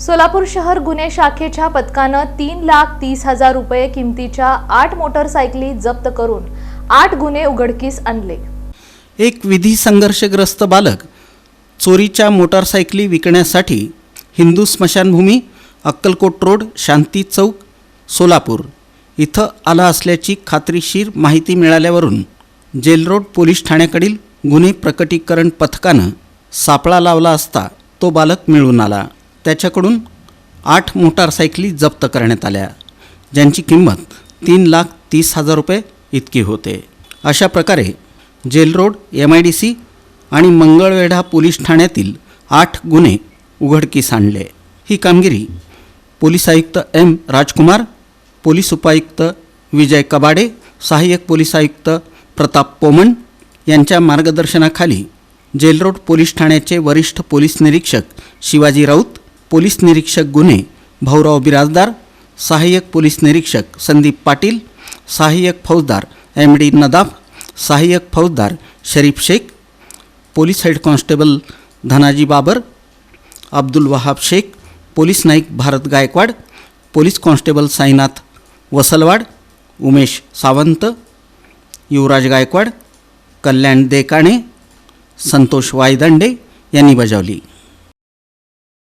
सोलापूर शहर गुन्हे शाखेच्या पथकानं तीन लाख तीस हजार रुपये किमतीच्या आठ मोटरसायकली जप्त करून आठ गुन्हे उघडकीस आणले. एक विधी संघर्षग्रस्त बालक चोरीच्या मोटारसायकली विकण्यासाठी हिंदू स्मशानभूमी अक्कलकोट रोड शांती चौक सोलापूर इथं आला असल्याची खात्रीशीर माहिती मिळाल्यावरून जेलरोड पोलीस ठाण्याकडील गुन्हे प्रकटीकरण पथकानं सापळा लावला असता तो बालक मिळून आला. त्याच्याकडून आठ मोटारसायकली जप्त करण्यात आल्या ज्यांची किंमत तीन लाख तीस हजार रुपये इतकी होते. अशा प्रकारे jail road M I D C आणि मंगळवेढा पोलीस ठाण्यातील आठ गुन्हे उघडकीस आणले. ही कामगिरी पोलीस आयुक्त एम राजकुमार पोलीस उपायुक्त विजय कबाडे सहाय्यक पोलीस आयुक्त प्रताप पोमण यांच्या मार्गदर्शनाखाली जेलरोड पोलीस ठाण्याचे वरिष्ठ पोलीस निरीक्षक शिवाजी राऊत पोलीस निरीक्षक गुन्हे भाऊराव बिराजदार सहाय्यक पोलीस निरीक्षक संदीप पाटील सहाय्यक फौजदार एम डी नदाफ सहाय्यक फौजदार Sharif Shaikh police head constable Dhanaji Babar Abdul Wahab Shaikh police naik Bharat Gaikwad police constable Sainath Vasalwad Umesh Sawant Yuvraj Gaikwad Kalyan Dekane Santosh Waydande यांनी बजावली.